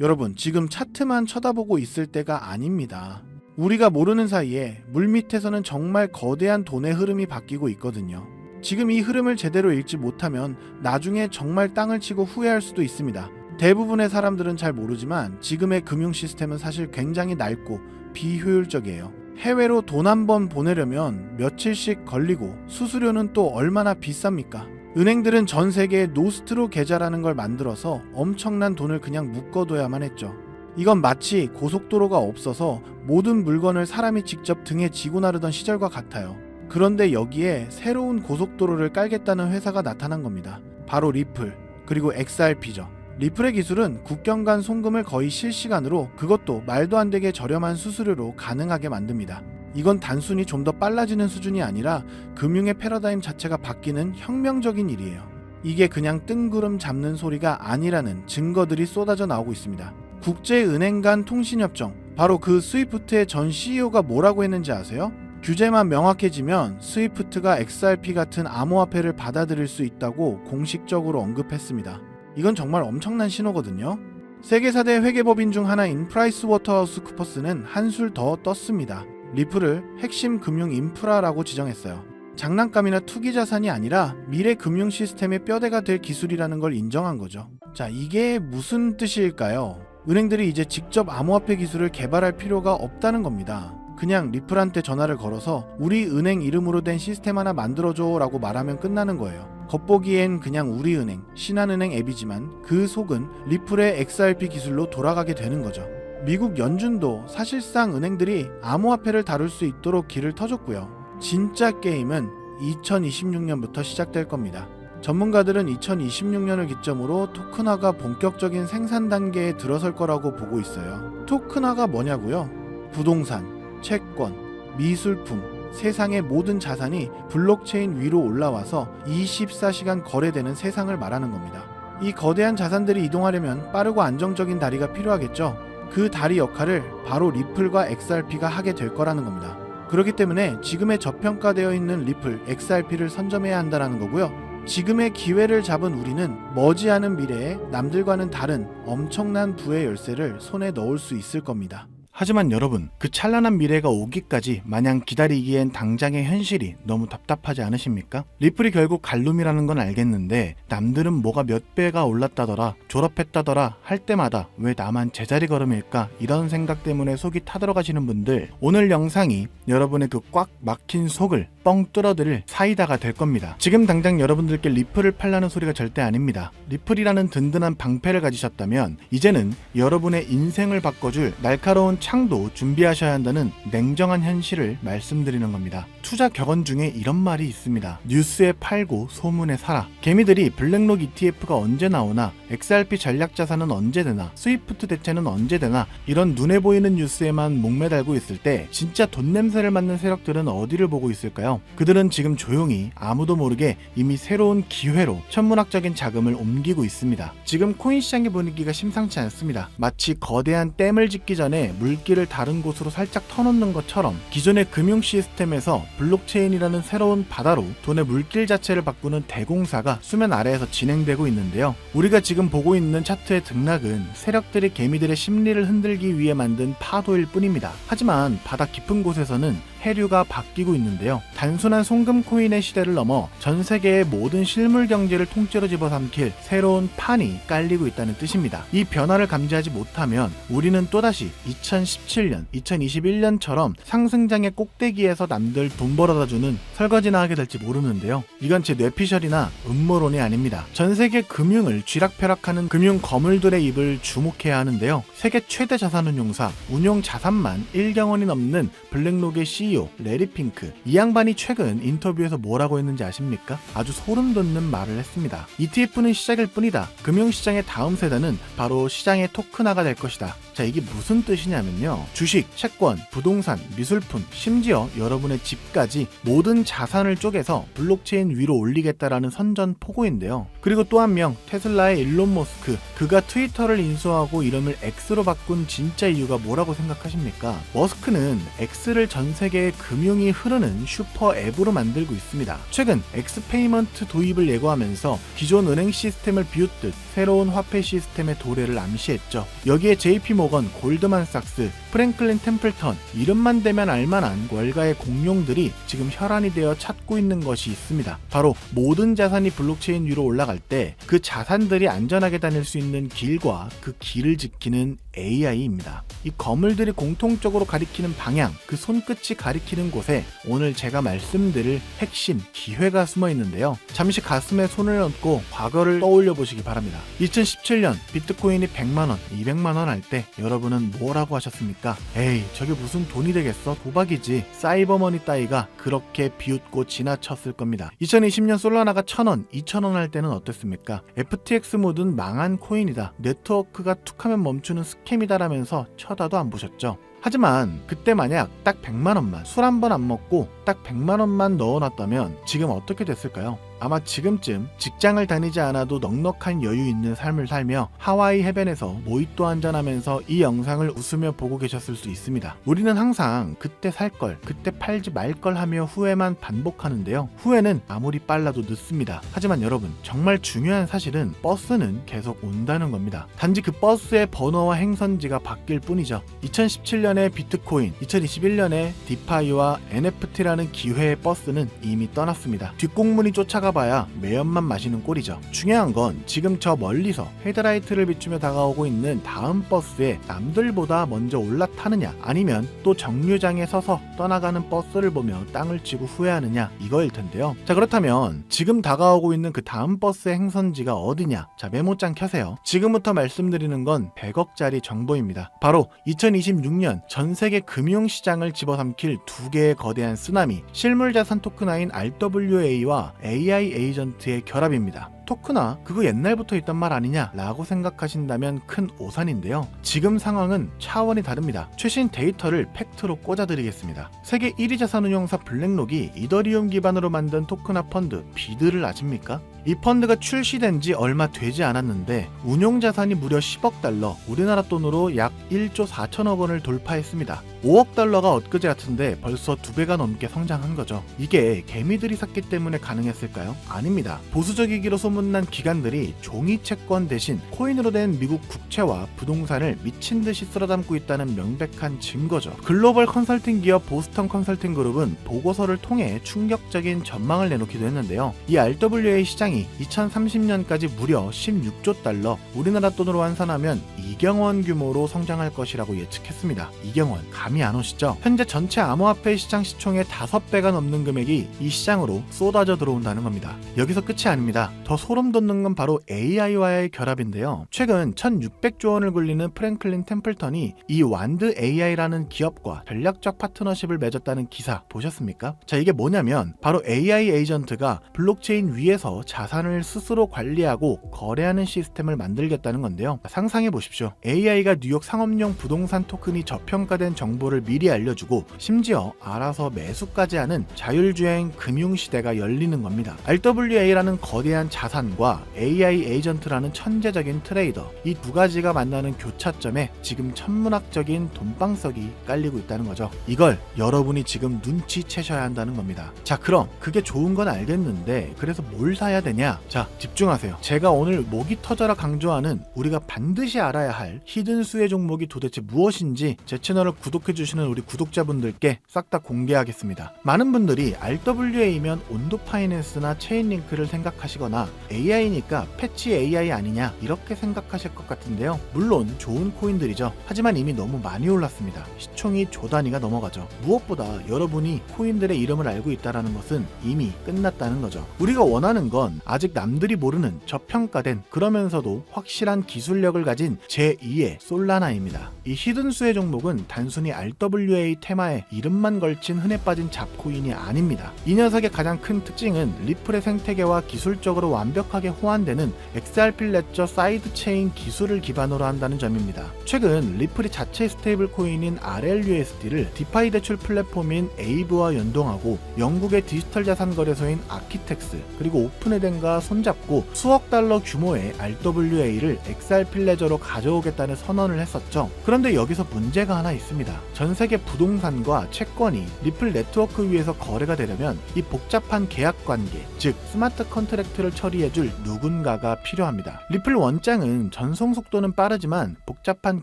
여러분, 지금 차트만 쳐다보고 있을 때가 아닙니다. 우리가 모르는 사이에 물밑에서는 정말 거대한 돈의 흐름이 바뀌고 있거든요. 지금 이 흐름을 제대로 읽지 못하면 나중에 정말 땅을 치고 후회할 수도 있습니다. 대부분의 사람들은 잘 모르지만 지금의 금융 시스템은 사실 굉장히 낡고 비효율적이에요. 해외로 돈 한 번 보내려면 며칠씩 걸리고 수수료는 또 얼마나 비쌉니까? 은행들은 전 세계에 노스트로 계좌라는 걸 만들어서 엄청난 돈을 그냥 묶어둬야만 했죠. 이건 마치 고속도로가 없어서 모든 물건을 사람이 직접 등에 지고 나르던 시절과 같아요. 그런데 여기에 새로운 고속도로를 깔겠다는 회사가 나타난 겁니다. 바로 리플, 그리고 XRP죠. 리플의 기술은 국경 간 송금을 거의 실시간으로 그것도 말도 안 되게 저렴한 수수료로 가능하게 만듭니다. 이건 단순히 좀 더 빨라지는 수준이 아니라 금융의 패러다임 자체가 바뀌는 혁명적인 일이에요. 이게 그냥 뜬구름 잡는 소리가 아니라는 증거들이 쏟아져 나오고 있습니다. 국제은행 간 통신협정, 바로 그 스위프트의 전 CEO가 뭐라고 했는지 아세요? 규제만 명확해지면 스위프트가 XRP 같은 암호화폐를 받아들일 수 있다고 공식적으로 언급했습니다. 이건 정말 엄청난 신호거든요. 세계 4대 회계법인 중 하나인 프라이스 워터하우스 쿠퍼스는 한술 더 떴습니다. 리플을 핵심 금융 인프라라고 지정했어요. 장난감이나 투기 자산이 아니라 미래 금융 시스템의 뼈대가 될 기술이라는 걸 인정한 거죠. 자, 이게 무슨 뜻일까요? 은행들이 이제 직접 암호화폐 기술을 개발할 필요가 없다는 겁니다. 그냥 리플한테 전화를 걸어서 우리 은행 이름으로 된 시스템 하나 만들어줘 라고 말하면 끝나는 거예요. 겉보기엔 그냥 우리 은행, 신한은행 앱이지만 그 속은 리플의 XRP 기술로 돌아가게 되는 거죠. 미국 연준도 사실상 은행들이 암호화폐를 다룰 수 있도록 길을 터줬고요. 진짜 게임은 2026년부터 시작될 겁니다. 전문가들은 2026년을 기점으로 토큰화가 본격적인 생산 단계에 들어설 거라고 보고 있어요. 토큰화가 뭐냐고요? 부동산, 채권, 미술품, 세상의 모든 자산이 블록체인 위로 올라와서 24시간 거래되는 세상을 말하는 겁니다. 이 거대한 자산들이 이동하려면 빠르고 안정적인 다리가 필요하겠죠. 그 다리 역할을 바로 리플과 XRP가 하게 될 거라는 겁니다. 그렇기 때문에 지금의 저평가되어 있는 리플, XRP를 선점해야 한다는 거고요. 지금의 기회를 잡은 우리는 머지않은 미래에 남들과는 다른 엄청난 부의 열쇠를 손에 넣을 수 있을 겁니다. 하지만 여러분, 그 찬란한 미래가 오기까지 마냥 기다리기엔 당장의 현실이 너무 답답하지 않으십니까? 리플이 결국 갈룸이라는 건 알겠는데 남들은 뭐가 몇 배가 올랐다더라, 졸업했다더라 할 때마다 왜 나만 제자리 걸음일까 이런 생각 때문에 속이 타들어가시는 분들 오늘 영상이 여러분의 그 꽉 막힌 속을 뻥 뚫어드릴 사이다가 될 겁니다. 지금 당장 여러분들께 리플을 팔라는 소리가 절대 아닙니다. 리플이라는 든든한 방패를 가지셨다면 이제는 여러분의 인생을 바꿔줄 날카로운 창도 준비하셔야 한다는 냉정한 현실을 말씀드리는 겁니다. 투자 격언 중에 이런 말이 있습니다. 뉴스에 팔고 소문에 사라. 개미들이 블랙록 ETF가 언제 나오나 XRP 전략 자산은 언제 되나 스위프트 대체는 언제 되나 이런 눈에 보이는 뉴스에만 목매달고 있을 때 진짜 돈 냄새를 맡는 세력들은 어디를 보고 있을까요? 그들은 지금 조용히 아무도 모르게 이미 새로운 기회로 천문학적인 자금을 옮기고 있습니다. 지금 코인 시장의 분위기가 심상치 않습니다. 마치 거대한 댐을 짓기 전에 물 길을 다른 곳으로 살짝 터놓는 것처럼 기존의 금융 시스템에서 블록체인이라는 새로운 바다로 돈의 물길 자체를 바꾸는 대공사가 수면 아래에서 진행되고 있는데요. 우리가 지금 보고 있는 차트의 등락은 세력들이 개미들의 심리를 흔들기 위해 만든 파도일 뿐입니다. 하지만 바다 깊은 곳에서는 해류가 바뀌고 있는데요. 단순한 송금 코인의 시대를 넘어 전 세계의 모든 실물 경제를 통째로 집어삼킬 새로운 판이 깔리고 있다는 뜻입니다. 이 변화를 감지하지 못하면 우리는 또다시 2017년, 2021년처럼 상승장의 꼭대기에서 남들 돈 벌어다 주는 설거지나 하게 될지 모르는데요. 이건 제 뇌피셜이나 음모론이 아닙니다. 전 세계 금융을 쥐락펴락하는 금융 거물들의 입을 주목해야 하는데요. 세계 최대 자산운용사 운용 자산만 1경 원이 넘는 블랙록의 CEO 레리 핑크 이 양반이 최근 인터뷰에서 뭐라고 했는지 아십니까? 아주 소름 돋는 말을 했습니다. ETF는 시작일 뿐이다. 금융시장의 다음 세대는 바로 시장의 토큰화가 될 것이다. 자 이게 무슨 뜻이냐면요. 주식, 채권, 부동산, 미술품, 심지어 여러분의 집까지 모든 자산을 쪼개서 블록체인 위로 올리겠다라는 선전 포고인데요. 그리고 또 한 명 테슬라의 일론 머스크 그가 트위터를 인수하고 이름을 X로 바꾼 진짜 이유가 뭐라고 생각하십니까? 머스크는 X를 전 세계 세계의 금융이 흐르는 슈퍼 앱으로 만들고 있습니다. 최근 엑스페이먼트 도입을 예고하면서 기존 은행 시스템을 비웃듯 새로운 화폐 시스템의 도래를 암시했죠. 여기에 JP 모건, 골드만삭스, 프랭클린 템플턴 이름만 대면 알만한 월가의 공룡들이 지금 혈안이 되어 찾고 있는 것이 있습니다. 바로 모든 자산이 블록체인 위로 올라갈 때 그 자산들이 안전하게 다닐 수 있는 길과 그 길을 지키는 AI입니다. 이 거물들이 공통적으로 가리키는 방향, 그 손끝이 가리키는 곳에 오늘 제가 말씀드릴 핵심, 기회가 숨어 있는데요. 잠시 가슴에 손을 얹고 과거를 떠올려 보시기 바랍니다. 2017년 비트코인이 100만원, 200만원 할 때 여러분은 뭐라고 하셨습니까? 에이, 저게 무슨 돈이 되겠어? 도박이지. 사이버머니 따위가 그렇게 비웃고 지나쳤을 겁니다. 2020년 솔라나가 1000원, 2000원 할 때는 어땠습니까? FTX 모든 망한 코인이다. 네트워크가 툭하면 멈추는 스캠이다라면서 쳐다도 안 보셨죠. 하지만 그때 만약 딱 100만 원만 술 한 번 안 먹고 딱 100만 원만 넣어놨다면 지금 어떻게 됐을까요? 아마 지금쯤 직장을 다니지 않아도 넉넉한 여유 있는 삶을 살며 하와이 해변에서 모히또 한잔하면서 이 영상을 웃으며 보고 계셨을 수 있습니다. 우리는 항상 그때 살 걸, 그때 팔지 말 걸 하며 후회만 반복하는데요. 후회는 아무리 빨라도 늦습니다. 하지만 여러분, 정말 중요한 사실은 버스는 계속 온다는 겁니다. 단지 그 버스의 번호와 행선지가 바뀔 뿐이죠. 2017년에 비트코인, 2021년에 디파이와 NFT라는 기회의 버스는 이미 떠났습니다. 뒷공문이 쫓아가 봐야 매연만 마시는 꼴이죠. 중요한 건 지금 저 멀리서 헤드라이트를 비추며 다가오고 있는 다음 버스에 남들보다 먼저 올라타느냐 아니면 또 정류장에 서서 떠나가는 버스를 보며 땅을 치고 후회하느냐 이거일 텐데요. 자 그렇다면 지금 다가오고 있는 그 다음 버스의 행선지가 어디냐? 자 메모장 켜세요. 지금부터 말씀드리는 건 100억짜리 정보입니다. 바로 2026년 전 세계 금융시장을 집어삼킬 두 개의 거대한 쓰나 미 실물자산 토큰화인 RWA와 AI 에이전트의 결합입니다. 토크나 그거 옛날부터 있던 말 아니냐 라고 생각하신다면 큰 오산인데요. 지금 상황은 차원이 다릅니다. 최신 데이터를 팩트로 꽂아드리겠습니다. 세계 1위 자산운용사 블랙록이 이더리움 기반으로 만든 토크나 펀드 비드를 아십니까? 이 펀드가 출시된 지 얼마 되지 않았는데 운용 자산이 무려 10억 달러, 우리나라 돈으로 약 1조 4천억 원을 돌파했습니다. 5억 달러가 엊그제 같은데 벌써 두 배가 넘게 성장한 거죠. 이게 개미들이 샀기 때문에 가능했을까요? 아닙니다. 보수적이기로 소문 난 기관들이 종이 채권 대신 코인으로 된 미국 국채와 부동산을 미친 듯이 쓸어담고 있다는 명백한 증거죠. 글로벌 컨설팅 기업 보스턴 컨설팅 그룹은 보고서를 통해 충격적인 전망을 내놓기도 했는데요. 이 RWA 시장이 2030년까지 무려 16조 달러, 우리나라 돈으로 환산하면 이경원 규모로 성장할 것이라고 예측했습니다. 이경원 감이 안 오시죠? 현재 전체 암호화폐 시장 시총의 5배가 넘는 금액이 이 시장으로 쏟아져 들어온다는 겁니다. 여기서 끝이 아닙니다. 더 소름 돋는 건 바로 AI와의 결합인데요. 최근 1600조 원을 굴리는 프랭클린 템플턴이 이 완드 AI라는 기업과 전략적 파트너십을 맺었다는 기사 보셨습니까? 자, 이게 뭐냐면 바로 AI 에이전트가 블록체인 위에서 자산을 스스로 관리하고 거래하는 시스템을 만들겠다는 건데요. 상상해 보십시오. AI가 뉴욕 상업용 부동산 토큰이 저평가된 정보를 미리 알려주고 심지어 알아서 매수까지 하는 자율주행 금융 시대가 열리는 겁니다. RWA라는 거대한 자산과 AI 에이전트라는 천재적인 트레이더 이 두 가지가 만나는 교차점에 지금 천문학적인 돈방석이 깔리고 있다는 거죠. 이걸 여러분이 지금 눈치채셔야 한다는 겁니다. 자 그럼 그게 좋은 건 알겠는데 그래서 뭘 사야 되냐? 자 집중하세요. 제가 오늘 목이 터져라 강조하는 우리가 반드시 알아야 할 히든 수혜 종목이 도대체 무엇인지 제 채널을 구독해 주시는 우리 구독자분들께 싹 다 공개하겠습니다. 많은 분들이 RWA면 온도 파이낸스나 체인링크를 생각하시거나 AI니까 패치 AI 아니냐 이렇게 생각하실 것 같은데요. 물론 좋은 코인들이죠. 하지만 이미 너무 많이 올랐습니다. 시총이 조 단위가 넘어가죠. 무엇보다 여러분이 코인들의 이름을 알고 있다는 것은 이미 끝났다는 거죠. 우리가 원하는 건 아직 남들이 모르는 저평가된 그러면서도 확실한 기술력을 가진 제2의 솔라나입니다. 이 히든 수혜 종목은 단순히 RWA 테마에 이름만 걸친 흔해 빠진 잡코인이 아닙니다. 이 녀석의 가장 큰 특징은 리플의 생태계와 기술적으로 완벽 완벽하게 호환되는 XRP 레저 사이드 체인 기술을 기반으로 한다는 점입니다. 최근 리플이 자체 스테이블 코인인 RLUSD를 디파이 대출 플랫폼인 에이브와 연동하고 영국의 디지털 자산 거래소인 아키텍스 그리고 오픈에덴과 손잡고 수억 달러 규모의 RWA를 XRP 레저로 가져오겠다는 선언을 했었죠. 그런데 여기서 문제가 하나 있습니다. 전 세계 부동산과 채권이 리플 네트워크 위에서 거래가 되려면 이 복잡한 계약 관계, 즉 스마트 컨트랙트를 처리 해줄 누군가가 필요합니다. 리플 원장은 전송 속도는 빠르지만 복잡한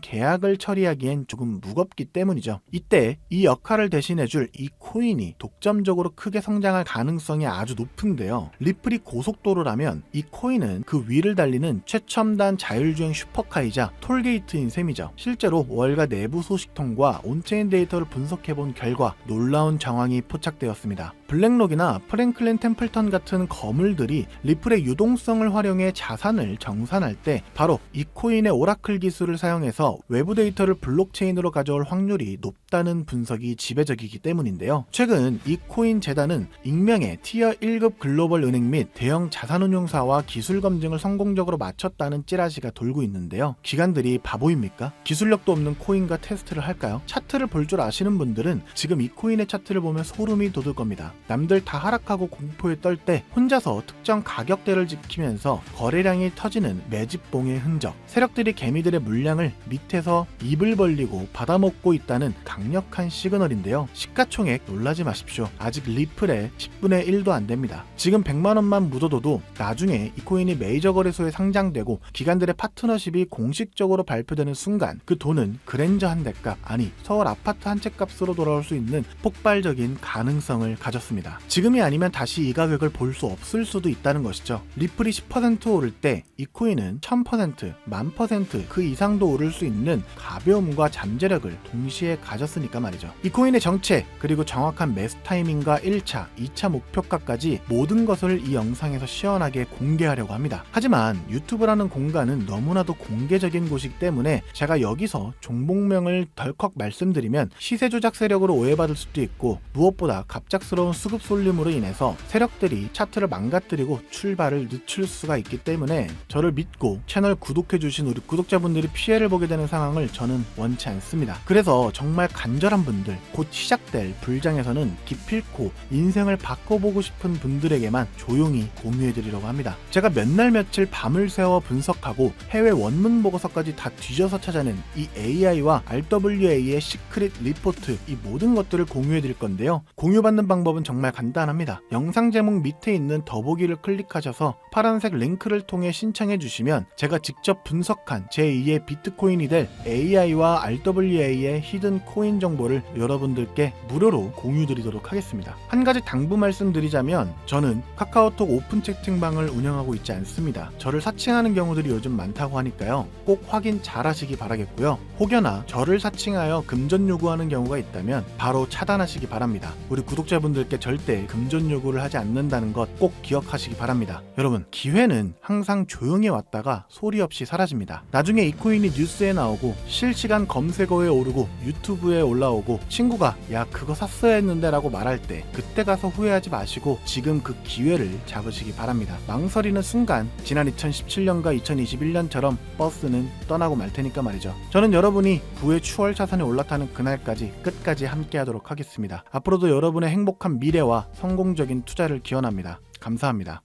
계약을 처리하기엔 조금 무겁기 때문이죠. 이때 이 역할을 대신해줄 이 코인이 독점적으로 크게 성장할 가능성이 아주 높은데요. 리플이 고속도로라면 이 코인은 그 위를 달리는 최첨단 자율주행 슈퍼카이자 톨게이트인 셈이죠. 실제로 월가 내부 소식통과 온체인 데이터를 분석해본 결과 놀라운 정황이 포착되었습니다. 블랙록이나 프랭클린 템플턴 같은 거물들이 리플의 유동성을 활용해 자산을 정산할 때 바로 이 코인의 오라클 기술을 사용해서 외부 데이터를 블록체인으로 가져올 확률이 높다는 분석이 지배적이기 때문인데요. 최근 이 코인 재단은 익명의 티어 1급 글로벌 은행 및 대형 자산운용사와 기술 검증을 성공적으로 마쳤다는 찌라시가 돌고 있는데요. 기관들이 바보입니까? 기술력도 없는 코인과 테스트를 할까요? 차트를 볼 줄 아시는 분들은 지금 이 코인의 차트를 보면 소름이 돋을 겁니다. 남들 다 하락하고 공포에 떨 때 혼자서 특정 가격대를 지키면서 거래량이 터지는 매집봉의 흔적, 세력들이 개미들의 물량을 밑에서 입을 벌리고 받아먹고 있다는 강력한 시그널인데요. 시가총액 놀라지 마십시오. 아직 리플의 10분의 1도 안 됩니다. 지금 100만 원만 묻어둬도 나중에 이 코인이 메이저 거래소에 상장되고 기관들의 파트너십이 공식적으로 발표되는 순간 그 돈은 그랜저 한 대값 아니 서울 아파트 한 채 값으로 돌아올 수 있는 폭발적인 가능성을 가졌습니다. 지금이 아니면 다시 이 가격을 볼 수 없을 수도 있다는 것이죠. 리플이 10% 오를 때 이 코인은 1000%, 만퍼센트 그 이상도 오를 수 있는 가벼움과 잠재력을 동시에 가졌으니까 말이죠. 이 코인의 정체 그리고 정확한 매수 타이밍과 1차, 2차 목표가까지 모든 것을 이 영상에서 시원하게 공개하려고 합니다. 하지만 유튜브라는 공간은 너무나도 공개적인 곳이기 때문에 제가 여기서 종목명을 덜컥 말씀드리면 시세 조작 세력으로 오해받을 수도 있고 무엇보다 갑작스러운 수급 쏠림으로 인해서 세력들이 차트를 망가뜨리고 출발을 늦출 수가 있기 때문에 저를 믿고 채널 구독해주신 우리 구독자분들이 피해를 보게 되는 상황을 저는 원치 않습니다. 그래서 정말 간절한 분들, 곧 시작될 불장에서는 기필코 인생을 바꿔보고 싶은 분들에게만 조용히 공유해드리려고 합니다. 제가 몇 날 며칠 밤을 새워 분석하고 해외 원문 보고서까지 다 뒤져서 찾아낸 이 AI와 RWA의 시크릿 리포트 이 모든 것들을 공유해드릴 건데요. 공유받는 방법은 정말 간단합니다. 영상 제목 밑에 있는 더보기를 클릭하셔서 파란색 링크를 통해 신청해 주시면 제가 직접 분석한 제2의 비트코인이 될 AI와 RWA의 히든 코인 정보를 여러분들께 무료로 공유 드리도록 하겠습니다. 한 가지 당부 말씀드리자면 저는 카카오톡 오픈 채팅방을 운영하고 있지 않습니다. 저를 사칭하는 경우들이 요즘 많다고 하니까요. 꼭 확인 잘 하시기 바라겠고요. 혹여나 저를 사칭하여 금전 요구하는 경우가 있다면 바로 차단하시기 바랍니다. 우리 구독자분들께 절대 금전 요구를 하지 않는다는 것 꼭 기억하시기 바랍니다. 여러분, 기회는 항상 조용히 왔다가 소리 없이 사라집니다. 나중에 이 코인이 뉴스에 나오고 실시간 검색어에 오르고 유튜브에 올라오고 친구가 야 그거 샀어야 했는데 라고 말할 때 그때 가서 후회하지 마시고 지금 그 기회를 잡으시기 바랍니다. 망설이는 순간 지난 2017년과 2021년처럼 버스는 떠나고 말 테니까 말이죠. 저는 여러분이 부의 추월 자산에 올라타는 그날까지 끝까지 함께 하도록 하겠습니다. 앞으로도 여러분의 행복한 미래와 성공적인 투자를 기원합니다. 감사합니다.